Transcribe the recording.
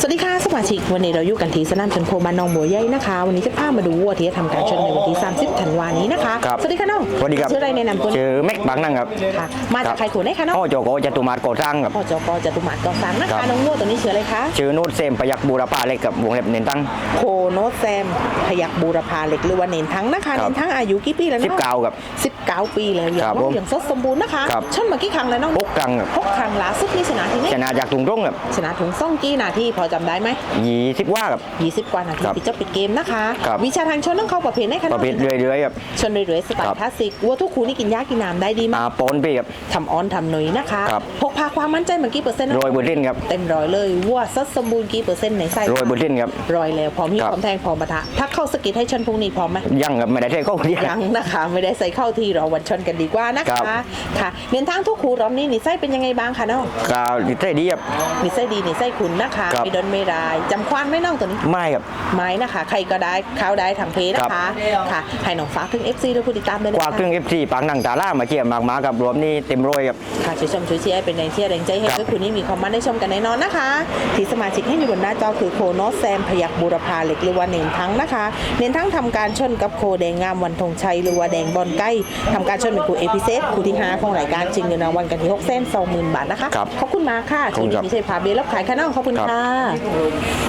สวัสดีค่ะสมาชิกวันนี้เราอยู่กันที่สนามชนโคบ้านหนองบัวใหญ่นะคะ วันนี้จะพามาดูวัวที่จะทำการชนในวันที่ 30 ธันวานี้นะคะครับสวัสดีค่ะน้องสวัสดีครับ ชื่ออะไรแนะนำตัวชื่อแม็กบางนั่งครับค่ะมาจากใครขนได้คะน้องพ่อโจโกจตุมาศก่อสร้างครับ พ่อจกจตุมาศก่อสร้างนะครัคะบ น้องวัวตัวนี้ชื่ออะไรคะชื่อนูตเซมพยักบูรพาเล็กกับวงเล็บเน้นตั้ง โคโนตแซมพยักบูรพาเหล็กหรือว่าเนนทั้งนะคะครัเนบนทั้งอายุกี่ปีแล้วสิบเนาะเก้ากับ 19 ปีแล้วอย่างครับน้องผมอย่างสดสมบูรณ์นะคะครับ ชนมากี่ครั้งแล้วน้องพกครั้งครับหกครั้งล่าสุดนี่ชนะที่นี่ชนะจากถุงร่งครับชนะถุงซ่องกี่นาทีพอจำได้ไหมยี่สิบว่ากับ20กว่านาทีครับปิดจบปิดเกมนะคะ ครับ วิชาทางชนต้องเข้าประเภทไหนคะปน้ระองเภทเรื่อยๆครับ ชนเรื่อยๆสไตครัล์บ คลาสสิกวัวทุกคูนี่กินยากินน้ำได้ดีมาก อาปอนปีครับ ทำออนทำหนุยนะคะ ครับ พกพาความมั่นใจเมื่อกี้เปอร์เซ็นต์นะโรยบุญเล่นครับเต็มร้อยเลยวัวซัดสมบูรณ์กี่เปอร์เซ็นต์ในไส้โรยบุญเล่นครับ ร้อยแล้วพร้อมที่ครับ พร้อมแทงพร้อมปะทะถ้าเข้าสกิดให้ชนพรุ่งนี้พร้อมไหมยังครับไม่ได้ใช้เข้าเดียวยังนะคะ ไม่ได้ใส่เข้าที่รอวันชนกันดีกว่านะครัคะบ ค่ะเน้นทางทุกคูรอบนี้นิสัยเป็นยังไงบ้างคะน้องกาวใช้ดีครับ นิสัยดีนิสัยคุณนะคะครับไม่โดนไม่ร้ายจำควานไหม่น้องตัวนี้ไม่ครับ ไม้นะคะ ใครก็ได้เข้าได้ทางเพจนะคะค่ะให้น้องฟ้ากถึง FC ด้วยผู้ติดตามด้วยกนะว่าคะเครื่องเอฟซีปากหนังตาล่ามาเกี่ยมมากมากับรวมนี่เต็มโรยครับ ค่ะช่วยชมช่วยเชียร์ให้เป็นแรงเชียร์แรงใจให้ครับเพื่อนคุณนี่มีความมั่นได้ชมกันแน่นอนนะคะ ที่สมาชิกที่อยู่บนหน้าจอคือโคโนตแซมพยักบูรพาเหล็กหรือว่าเน้นทั้งนะคะ เน้นทั้งทำการชนกับโคแดงงามวันธงชัยหรือว่าแดงบอลใกล้ทำการชนเป็นคู่เอพิเซตคู่ที่ห้าของรายการชิงเงินรางวัลกันที่6เส้น20,000บาทนะคะครับขอบคุณมากค่ะขอบคุณช่วงครับนี้พิเศษพาเบียร์รับขายข้าวน้องขอบคุณครับค่ะ你说我